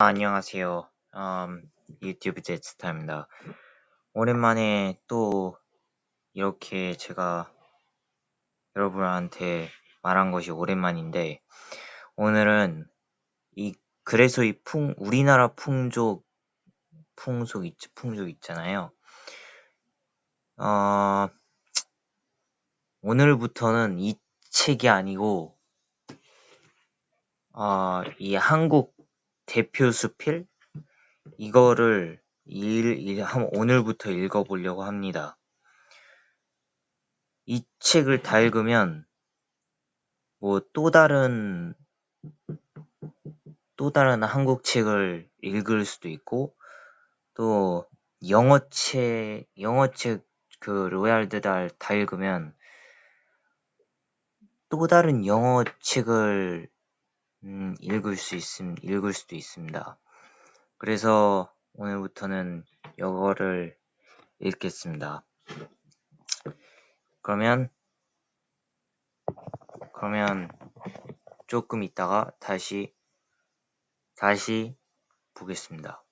안녕하세요. 음, 유튜브 제스타입니다. 오랜만에 또 이렇게 제가 여러분한테 말한 것이 오랜만인데 오늘은 이 그래서 이 풍 우리나라 풍족 풍속 있 풍족 있잖아요. 어 오늘부터는 이 책이 아니고 어, 이 한국 대표 수필 이거를 일, 일, 한, 오늘부터 읽어보려고 합니다. 이 책을 다 읽으면 뭐 또 다른 또 다른 한국 책을 읽을 수도 있고 또 영어 책 영어 책 그 로얄 드 달 다 읽으면 또 다른 영어 책을 음, 읽을 수 있음 읽을 수도 있습니다. 그래서 오늘부터는 영어를 읽겠습니다. 그러면 그러면 조금 있다가 다시 다시 보겠습니다.